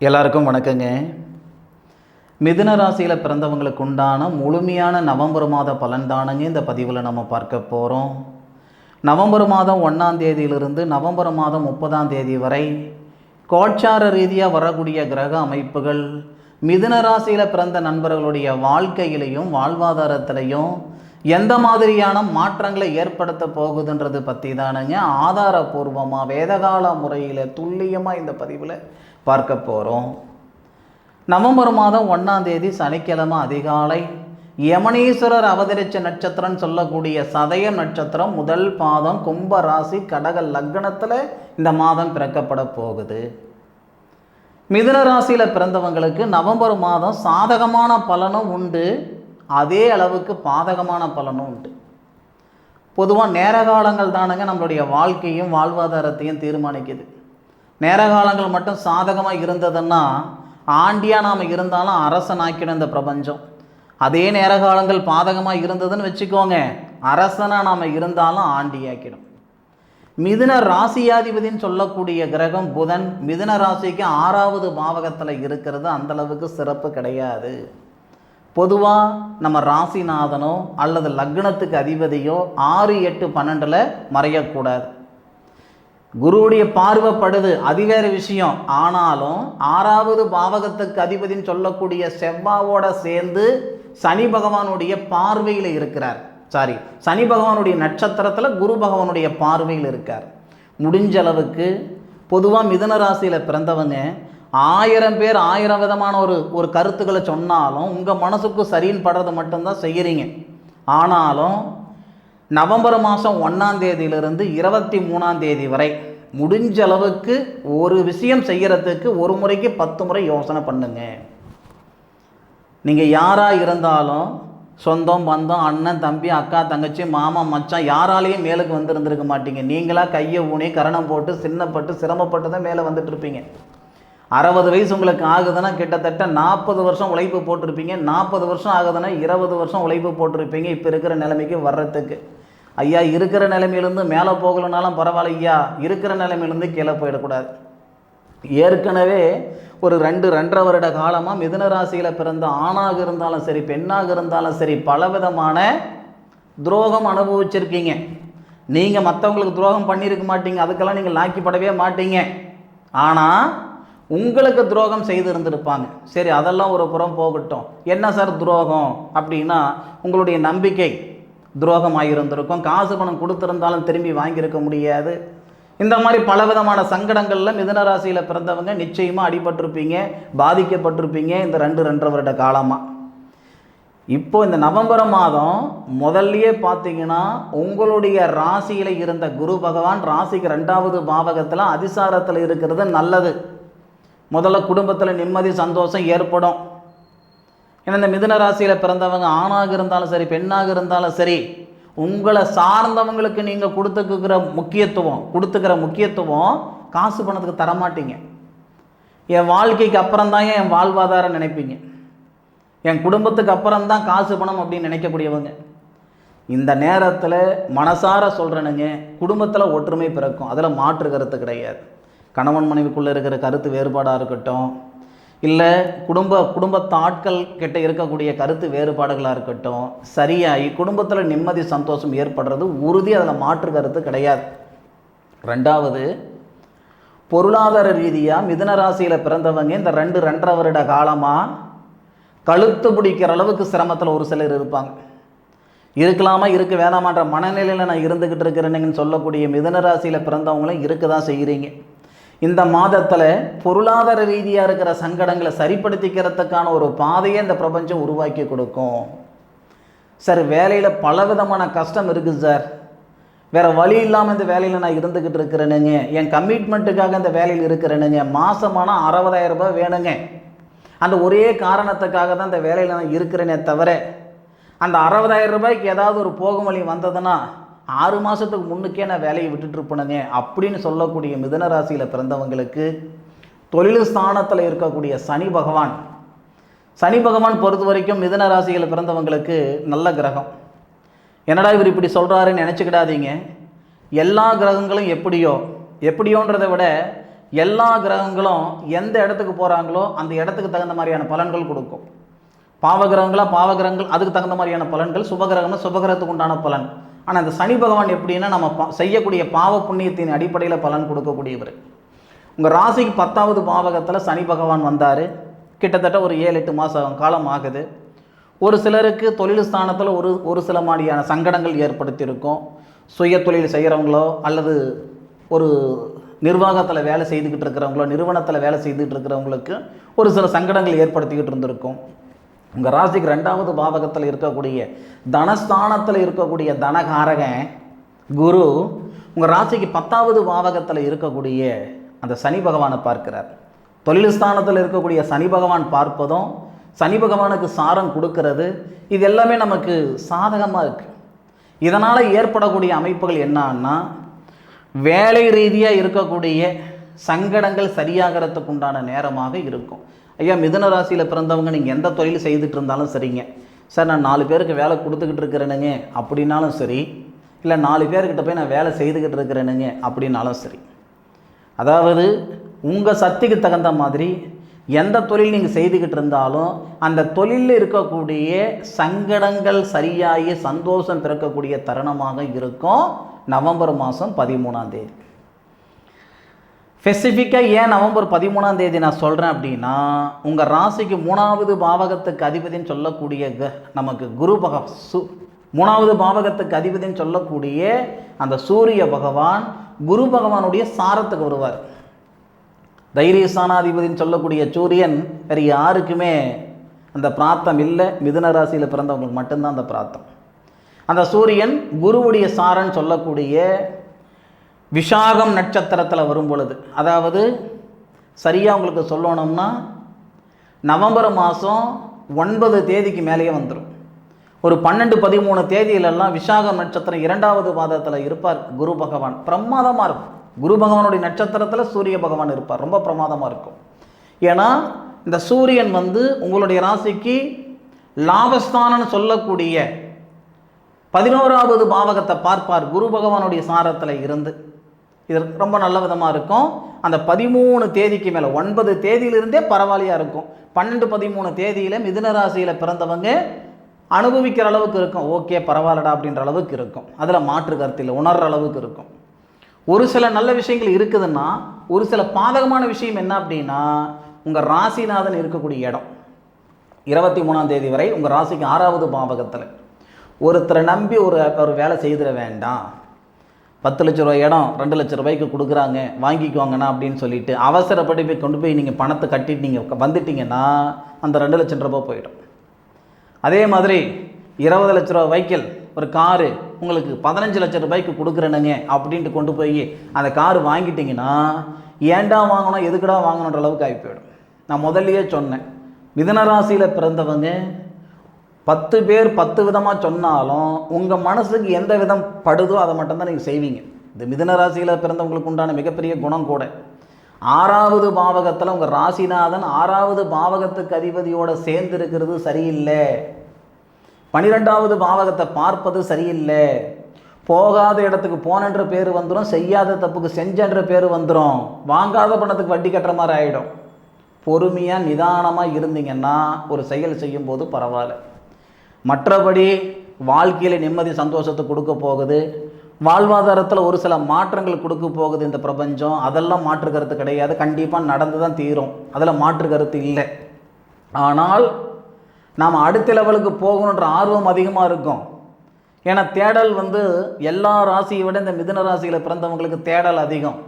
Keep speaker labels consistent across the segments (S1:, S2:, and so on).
S1: எல்லாருக்கும் வணக்கங்க. மிதுன ராசியில் பிறந்தவங்களுக்கு உண்டான முழுமையான நவம்பர் மாத பலன் தானங்க இந்த பதிவில் நம்ம பார்க்க போகிறோம் நவம்பர் மாதம் ஒன்றாம் தேதியிலிருந்து நவம்பர் மாதம் முப்பதாம் தேதி வரை கோட்சார ரீதியாக வரக்கூடிய கிரக அமைப்புகள் மிதுன ராசியில் பிறந்த நண்பர்களுடைய வாழ்க்கையிலையும் வாழ்வாதாரத்திலையும் எந்த மாதிரியான மாற்றங்களை ஏற்படுத்த போகுதுன்றது பற்றி தானுங்க ஆதாரபூர்வமாக வேதகால முறையில் துல்லியமாக இந்த பதிவில் பார்க்க போகிறோம் நவம்பர் மாதம் ஒன்றாம் தேதி சனிக்கிழமை அதிகாலை யமனீஸ்வரர் அவதரிச்ச நட்சத்திரம் சொல்லக்கூடிய சதய நட்சத்திரம் முதல் பாதம் கும்ப ராசி கடக லக்னத்தில் இந்த மாதம் பிறக்கப்பட போகுது. மிதுன ராசியில் பிறந்தவங்களுக்கு நவம்பர் மாதம் சாதகமான பலனும் உண்டு. அதே அளவுக்கு பாதகமான பலனும் உண்டு. பொதுவாக நேர காலங்கள் தானுங்க நம்மளுடைய வாழ்க்கையும் வாழ்வாதாரத்தையும் தீர்மானிக்குது. நேர காலங்கள் மட்டும் சாதகமாக இருந்ததுன்னா ஆண்டியாக நாம் இருந்தாலும் அரசனாக்கிடும் இந்த பிரபஞ்சம். அதே நேர காலங்கள் பாதகமாக இருந்ததுன்னு வச்சுக்கோங்க அரசனாக நாம் இருந்தாலும் ஆண்டியாக்கிடும். மிதுன ராசியாதிபதின்னு சொல்லக்கூடிய கிரகம் புதன் மிதுன ராசிக்கு ஆறாவது பாவகத்தில் இருக்கிறது அந்தளவுக்கு சிறப்பு கிடையாது. பொதுவாக நம்ம ராசிநாதனோ அல்லது லக்னத்துக்கு அதிபதியோ ஆறு எட்டு பன்னெண்டில் மறையக்கூடாது. குருவுடைய பார்வைப்படுது. அது வேறு விஷயம். ஆனாலும் ஆறாவது பாவகத்துக்கு அதிபதின்னு சொல்லக்கூடிய செவ்வாவோட சேர்ந்து சனி பகவானுடைய பார்வையில் இருக்கிறார். சாரி சனி பகவானுடைய நட்சத்திரத்தில் குரு பகவானுடைய பார்வையில் இருக்கார். முடிஞ்ச அளவுக்கு பொதுவாக மிதன ராசியில் பிறந்தவங்க ஆயிரம் பேர் ஆயிரம் விதமான ஒரு ஒரு கருத்துக்களை சொன்னாலும் உங்கள் மனசுக்கு சரின்னு படுறது மட்டும்தான் செய்கிறீங்க ஆனாலும் நவம்பர் மாதம் ஒன்றாம் தேதியிலிருந்து இருபத்தி மூணாம் தேதி வரை முடிஞ்ச அளவுக்கு ஒரு விஷயம் செய்கிறதுக்கு ஒரு முறைக்கு பத்து முறை யோசனை பண்ணுங்க. நீங்கள் யாராக இருந்தாலும் சொந்தம் பந்தம் அண்ணன் தம்பி அக்கா தங்கச்சி மாமா மச்சான் யாராலையும் மேலுக்கு வந்திருந்திருக்க மாட்டீங்க. நீங்களாக கையை ஊனி கரணம் போட்டு சின்னப்பட்டு சிரமப்பட்டு தான் மேலே வந்துட்டு இருப்பீங்க. அறுபது வயசு உங்களுக்கு ஆகுதுன்னா கிட்டத்தட்ட நாற்பது வருஷம் உழைப்பு போட்டிருப்பீங்க. நாற்பது வருஷம் ஆகுதுன்னா இருபது வருஷம் உழைப்பு போட்டிருப்பீங்க. இப்போ இருக்கிற நிலைமைக்கு வர்றதுக்கு. ஐயா இருக்கிற நிலைமையிலேருந்து மேலே போகலனாலும் பரவாயில்ல ஐயா. இருக்கிற நிலைமையிலேருந்து கீழே போயிடக்கூடாது. ஏற்கனவே ஒரு ரெண்டு ரெண்டரை வருட காலமாக மிதுன ராசியில் பிறந்த ஆணாக இருந்தாலும் சரி பெண்ணாக இருந்தாலும் சரி பலவிதமான துரோகம் அனுபவிச்சிருக்கீங்க. நீங்கள் மற்றவங்களுக்கு துரோகம் பண்ணியிருக்க மாட்டீங்க. அதுக்கெல்லாம் நீங்கள் லாக்கிப்படவே மாட்டீங்க. ஆனால் உங்களுக்கு துரோகம் செய்து இருந்திருப்பாங்க சரி அதெல்லாம் ஒரு புறம் போகட்டும். என்ன சார் துரோகம்? அப்படின்னா உங்களுடைய நம்பிக்கை. துரோகமாக இருந்திருக்கும் காசு பணம் கொடுத்துருந்தாலும் திரும்பி வாங்கியிருக்க முடியாது. இந்த மாதிரி பல விதமான சங்கடங்களில் மிதுன ராசியில் பிறந்தவங்க நிச்சயமாக அடிபட்டிருப்பீங்க பாதிக்கப்பட்டிருப்பீங்க இந்த ரெண்டு ரெண்டரை வருட காலமாக இப்போ இந்த நவம்பர் மாதம் முதல்லயே பார்த்தீங்கன்னா உங்களுடைய ராசியில் இருந்த குரு பகவான் ராசிக்கு ரெண்டாவது பாவகத்தில் அதிசாரத்தில் இருக்கிறது நல்லது. முதல்ல குடும்பத்தில் நிம்மதி சந்தோஷம் ஏற்படும். ஏன்னா இந்த மிதுன ராசியில் பிறந்தவங்க ஆணாக இருந்தாலும் சரி பெண்ணாக இருந்தாலும் சரி உங்களை சார்ந்தவங்களுக்கு நீங்கள் கொடுத்துக்கிற முக்கியத்துவம் கொடுத்துக்கிற முக்கியத்துவம் காசு பணத்துக்கு தரமாட்டீங்க. என் வாழ்க்கைக்கு அப்புறம்தான் என் வாழ்வாதாரம் நினைப்பீங்க. என் குடும்பத்துக்கு அப்புறம் தான் காசு பணம் அப்படின்னு நினைக்கக்கூடியவங்க. இந்த நேரத்தில் மனசார சொல்கிறேனுங்க குடும்பத்தில் ஒற்றுமை பிறக்கும். அதில் மாற்று கருத்து கிடையாது. கணவன் மனைவிக்குள்ளே இருக்கிற கருத்து வேறுபாடாக இருக்கட்டும் இல்லை குடும்ப குடும்பத்து ஆட்கள் கிட்ட இருக்கக்கூடிய கருத்து வேறுபாடுகளாக இருக்கட்டும் சரியாகி குடும்பத்தில் நிம்மதி சந்தோஷம் ஏற்படுறது உறுதி அதில் மாற்று கருத்து கிடையாது. ரெண்டாவது பொருளாதார ரீதியாக மிதன ராசியில் பிறந்தவங்க இந்த ரெண்டு ரெண்டரை வருட காலமாக கழுத்து பிடிக்கிற அளவுக்கு சிரமத்தில் ஒரு சிலர் இருப்பாங்க. இருக்கலாமா இருக்க வேணாமான்ற மனநிலையில் நான் இருந்துக்கிட்டு இருக்கிறேன்னு சொல்லக்கூடிய மிதன ராசியில் பிறந்தவங்களும் இருக்க தான் செய்கிறீங்க இந்த மாதத்தில் பொருளாதார ரீதியாக இருக்கிற சங்கடங்களை சரிப்படுத்திக்கிறதுக்கான ஒரு பாதையை இந்த பிரபஞ்சம் உருவாக்கி கொடுக்கும். சார் வேலையில் பலவிதமான கஷ்டம் இருக்குது சார். வேறு வழி இல்லாமல் இந்த வேலையில் நான் இருந்துக்கிட்டு இருக்கிறேனுங்க. என் கமிட்மெண்ட்டுக்காக இந்த வேலையில் இருக்கிறேனுங்க. மாதமான அறுபதாயிரம் ரூபாய் வேணுங்க. அந்த ஒரே காரணத்துக்காக தான் இந்த வேலையில் நான் இருக்கிறேனே தவிர அந்த அறுபதாயிரம் ரூபாய்க்கு ஏதாவது ஒரு போகும் வழி வந்ததுன்னா ஆறு மாதத்துக்கு முன்னுக்கே நான் வேலையை விட்டுட்டு அப்படின்னு சொல்லக்கூடிய மிதன ராசியில் பிறந்தவங்களுக்கு தொழில் ஸ்தானத்தில் இருக்கக்கூடிய சனி பகவான். சனி பகவான் பொறுத்த வரைக்கும் மிதன ராசியில் பிறந்தவங்களுக்கு நல்ல கிரகம். என்னடா இவர் இப்படி சொல்கிறாருன்னு நினச்சிக்கிடாதீங்க. எல்லா கிரகங்களும் எப்படியோ எப்படியோன்றதை விட எல்லா கிரகங்களும் எந்த இடத்துக்கு போகிறாங்களோ அந்த இடத்துக்கு தகுந்த மாதிரியான பலன்கள் கொடுக்கும். பாவகிரகங்களாக பாவகிரகங்கள் அதுக்கு தகுந்த மாதிரியான பலன்கள் சுபகிரகம்னா சுபகிரகத்துக்கு உண்டான பலன். ஆனால் அந்த சனி பகவான் எப்படின்னா நம்ம பா- செய்யக்கூடிய பாவ புண்ணியத்தின் அடிப்படையில் பலன் கொடுக்கக்கூடியவர். உங்கள் ராசிக்கு பத்தாவது பாவகத்தில் சனி பகவான் வந்தார். கிட்டத்தட்ட ஒரு ஏழு எட்டு மாதம் காலம் ஆகுது. ஒரு சிலருக்கு தொழில் ஸ்தானத்தில் ஒரு ஒரு சில மாதிரியான சங்கடங்கள் ஏற்படுத்தியிருக்கும். சுய தொழில் செய்கிறவங்களோ அல்லது ஒரு நிர்வாகத்தில் வேலை செய்துக்கிட்டு இருக்கிறவங்களோ நிறுவனத்தில் வேலை செய்துக்கிட்டு இருக்கிறவங்களுக்கு ஒரு சில சங்கடங்கள் ஏற்படுத்திக்கிட்டு இருந்திருக்கும். உங்கள் ராசிக்கு ரெண்டாவது பாவகத்தில் இருக்கக்கூடிய தனஸ்தானத்தில் இருக்கக்கூடிய தனகாரகன் குரு உங்கள் ராசிக்கு பத்தாவது பாவகத்தில் இருக்கக்கூடிய அந்த சனி பகவானை பார்க்கிறார். தொழில் ஸ்தானத்தில் இருக்கக்கூடிய சனி பகவான் பார்ப்பதும் சனி பகவானுக்கு சாரம் கொடுக்கறது இது எல்லாமே நமக்கு சாதகமாக இருக்குது இதனால் ஏற்படக்கூடிய அமைப்புகள் என்னன்னா வேலை ரீதியாக இருக்கக்கூடிய சங்கடங்கள் சரியாகிறதுக்கு உண்டான நேரமாக இருக்கும். ஐயா மிதன ராசியில் பிறந்தவங்க நீங்கள் எந்த தொழில் செய்துட்டு இருந்தாலும் சரிங்க. சார் நான் நாலு பேருக்கு வேலை கொடுத்துக்கிட்டு இருக்கிறேனுங்க அப்படின்னாலும் சரி. இல்லை நாலு பேர்கிட்ட போய் நான் வேலை செய்துக்கிட்டு இருக்கிறேனுங்க அப்படின்னாலும் சரி. அதாவது உங்கள் சக்திக்கு தகுந்த மாதிரி எந்த தொழில் நீங்கள் செய்துக்கிட்டு இருந்தாலும் அந்த தொழிலில் இருக்கக்கூடிய சங்கடங்கள் சரியாகி சந்தோஷம் பிறக்கக்கூடிய தருணமாக இருக்கும் நவம்பர் மாதம் பதிமூணாம் தேதி. ஸ்பெசிஃபிக்காக ஏன் நவம்பர் பதிமூணாம் தேதி நான் சொல்கிறேன் அப்படின்னா உங்கள் ராசிக்கு மூணாவது பாவகத்துக்கு அதிபதின்னு சொல்லக்கூடிய க நமக்கு குரு பக சு மூணாவது பாவகத்துக்கு அதிபதின்னு சொல்லக்கூடிய அந்த சூரிய பகவான் குரு பகவானுடைய சாரத்துக்கு வருவார். தைரியஸ்தானாதிபதின்னு சொல்லக்கூடிய சூரியன் வேறு யாருக்குமே அந்த பிராத்தம் இல்லை. மிதுன ராசியில் பிறந்தவங்களுக்கு மட்டும்தான் அந்த பிராத்தம் அந்த சூரியன் குருவுடைய சாரன் சொல்லக்கூடிய விஷாகம் நட்சத்திரத்தில் வரும் பொழுது அதாவது சரியாக உங்களுக்கு சொல்லணும்னா நவம்பர் மாதம் ஒன்பது தேதிக்கு மேலேயே வந்துடும் ஒரு பன்னெண்டு பதிமூணு தேதியிலெல்லாம் விசாகம் நட்சத்திரம் இரண்டாவது பாதத்தில் இருப்பார் குரு பகவான். பிரமாதமாக இருக்கும். குரு பகவானுடைய நட்சத்திரத்தில் சூரிய பகவான் இருப்பார். ரொம்ப பிரமாதமாக இருக்கும். ஏன்னா இந்த சூரியன் வந்து உங்களுடைய ராசிக்கு லாபஸ்தானம்னு சொல்லக்கூடிய பதினோராவது பாவகத்தை பார்ப்பார் குரு பகவானுடைய சாரத்தில் இருந்து. இது ரொம்ப நல்ல விதமாக இருக்கும். அந்த பதிமூணு தேதிக்கு மேலே ஒன்பது தேதியிலிருந்தே பரவாயில்லையாக இருக்கும். பன்னெண்டு பதிமூணு தேதியில் மிதுன ராசியில் பிறந்தவங்க அனுபவிக்கிற அளவுக்கு இருக்கும். ஓகே பரவாயில்லடா அப்படின்ற அளவுக்கு இருக்கும். அதில் மாற்று கருத்தில் உணர்கிற அளவுக்கு இருக்கும். ஒரு சில நல்ல விஷயங்கள் இருக்குதுன்னா ஒரு சில பாதகமான விஷயம் என்ன அப்படின்னா உங்கள் ராசிநாதன் இருக்கக்கூடிய இடம். இருபத்தி மூணாம் தேதி வரை உங்கள் ராசிக்கு ஆறாவது பாவகத்தில். ஒருத்தரை நம்பி ஒரு ஒரு வேலை செய்திட வேண்டாம். பத்து லட்ச ரூபாய் இடம் ரெண்டு லட்ச ரூபாய்க்கு கொடுக்குறாங்க வாங்கிக்குவாங்கண்ணா அப்படின்னு சொல்லிட்டு அவசரப்பட்டு போய் கொண்டு போய் நீங்கள் பணத்தை கட்டிட்டு நீங்கள் வந்துட்டீங்கன்னா அந்த ரெண்டு லட்சம் ரூபாய் போயிடும். அதே மாதிரி இருபது லட்ச ரூபா வைக்கல் ஒரு காரு உங்களுக்கு பதினஞ்சு லட்ச ரூபாய்க்கு கொடுக்குறேனுங்க அப்படின்ட்டு கொண்டு போய் அந்த காரு வாங்கிட்டிங்கன்னா ஏன்டா வாங்கணும் எதுக்குடா வாங்கணுன்ற அளவுக்கு ஆகி போயிடும். நான் முதல்லையே சொன்னேன் மிதனராசியில் பிறந்தவங்க பத்து பேர் பத்து விதமாக சொன்னாலும் உங்கள் மனசுக்கு எந்த விதம் படுதோ அதை மட்டும்தான் நீங்கள் செய்வீங்க. இந்த மிதன ராசியில் பிறந்தவங்களுக்கு உண்டான மிகப்பெரிய குணம் கூட. ஆறாவது பாவகத்தில் உங்கள் ராசிநாதன் ஆறாவது பாவகத்துக்கு அதிபதியோடு சேர்ந்து இருக்கிறது சரியில்லை. பனிரெண்டாவது பாவகத்தை பார்ப்பது சரியில்லை. போகாத இடத்துக்கு போனன்ற பேர் வந்துடும் செய்யாத தப்புக்கு செஞ்சன்ற பேர் வந்துடும் வாங்காத பணத்துக்கு வட்டி கட்டுற மாதிரி ஆகிடும் பொறுமையாக நிதானமாக இருந்தீங்கன்னா ஒரு செயல் செய்யும்போது பரவாயில்ல. மற்றபடி வாழ்க்கையில் நிம்மதி சந்தோஷத்தை கொடுக்க போகுது. வாழ்வாதாரத்தில் ஒரு சில மாற்றங்கள் கொடுக்க போகுது இந்த பிரபஞ்சம். அதெல்லாம் மாற்று கருத்து கிடையாது. கண்டிப்பாக நடந்து தான் தீரும். அதில் மாற்று கருத்து இல்லை. ஆனால் நாம் அடுத்த லெவலுக்கு போகணுன்ற ஆர்வம் அதிகமாக இருக்கும். ஏன்னா தேடல் வந்து எல்லா ராசியை விட இந்த மிதுன ராசியில் பிறந்தவங்களுக்கு தேடல் அதிகம்.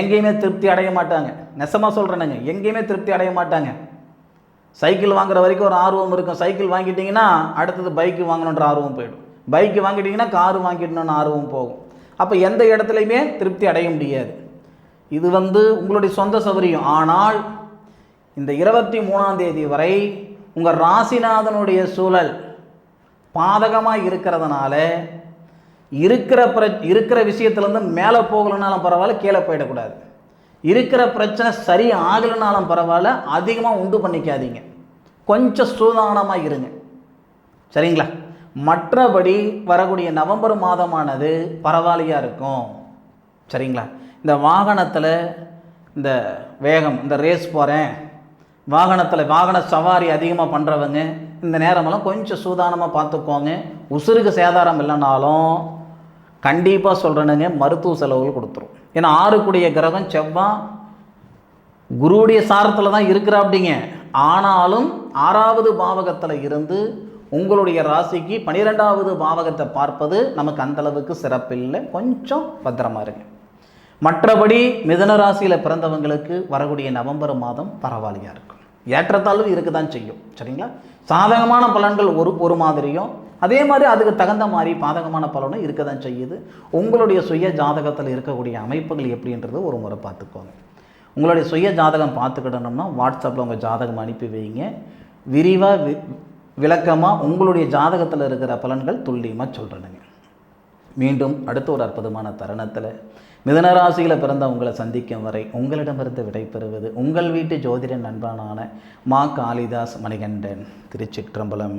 S1: எங்கேயுமே திருப்தி அடைய மாட்டாங்க. நெசமாக சொல்கிறேனுங்க எங்கேயுமே திருப்தி அடைய மாட்டாங்க. சைக்கிள் வாங்குற வரைக்கும் ஒரு ஆர்வம் இருக்கும். சைக்கிள் வாங்கிட்டீங்கன்னா அடுத்தது பைக்கு வாங்கணுன்ற ஆர்வம் போயிடும். பைக்கு வாங்கிட்டீங்கன்னா காரு வாங்கிடணும்னு ஆர்வம் போகும். அப்போ எந்த இடத்துலையுமே திருப்தி அடைய முடியாது. இது வந்து உங்களுடைய சொந்த சௌகரியம். ஆனால் இந்த இருபத்தி மூணாம் தேதி வரை உங்கள் ராசிநாதனுடைய சூழல் பாதகமாக இருக்கிறதுனால இருக்கிற பிர இருக்கிற விஷயத்துலேருந்து மேலே போகலைனாலும் பரவாயில்ல கீழே போயிடக்கூடாது. இருக்கிற பிரச்சனை சரி ஆகலைனாலும் பரவாயில்ல அதிகமாக உண்டு பண்ணிக்காதீங்க. கொஞ்சம் சூதானமாக இருங்க. சரிங்களா? மற்றபடி வரக்கூடிய நவம்பர் மாதமானது பரவாயில்லையாக இருக்கும். சரிங்களா? இந்த வாகனத்தில் இந்த வேகம் இந்த ரேஸ் போகிறேன் வாகனத்தில் வாகன சவாரி அதிகமாக பண்ணுறவங்க இந்த நேரமெல்லாம் கொஞ்சம் சூதானமாக பார்த்துக்கோங்க. உசுருக்கு சேதாரம் இல்லைனாலும் கண்டிப்பாக சொல்கிறேனுங்க மருத்துவ செலவுகள் கொடுத்துரும். ஏன்னா ஆறுக்குடைய கிரகம் செவ்வாய் குருவுடைய சாரத்தில் தான் இருக்கிற அப்படிங்க ஆனாலும் ஆறாவது பாவகத்தில் இருந்து உங்களுடைய ராசிக்கு பனிரெண்டாவது பாவகத்தை பார்ப்பது நமக்கு அந்தளவுக்கு சிறப்பில்லை. கொஞ்சம் பத்திரமா இருங்க. மற்றபடி மிதன ராசியில் பிறந்தவங்களுக்கு வரக்கூடிய நவம்பர் மாதம் பரவாயில்லையா இருக்கும். ஏற்றத்தாழ்வு இருக்க தான் செய்யும். சரிங்களா? சாதகமான பலன்கள் ஒரு ஒரு மாதிரியும் அதே மாதிரி அதுக்கு தகுந்த மாதிரி பாதகமான பலனும் இருக்க தான் செய்யுது. உங்களுடைய சுய ஜாதகத்தில் இருக்கக்கூடிய அமைப்புகள் எப்படின்றது ஒரு முறை பார்த்துக்கோங்க. உங்களுடைய சுய ஜாதகம் பார்த்துக்கிடணும்னா வாட்ஸ்அப்பில் உங்கள் ஜாதகம் அனுப்பி வைங்க. விரிவாக வி விளக்கமாக உங்களுடைய ஜாதகத்தில் இருக்கிற பலன்கள் துல்லியமாக சொல்கிறேனுங்க மீண்டும் அடுத்த ஒரு அற்புதமான தருணத்தில் மிதனராசியில் பிறந்த உங்களை சந்திக்கும் வரை உங்களிடமிருந்து விடைபெறுவது உங்கள் வீட்டு ஜோதிட நண்பனான மா காளிதாஸ் மணிகண்டன் திருச்சிற்றம்பலம்.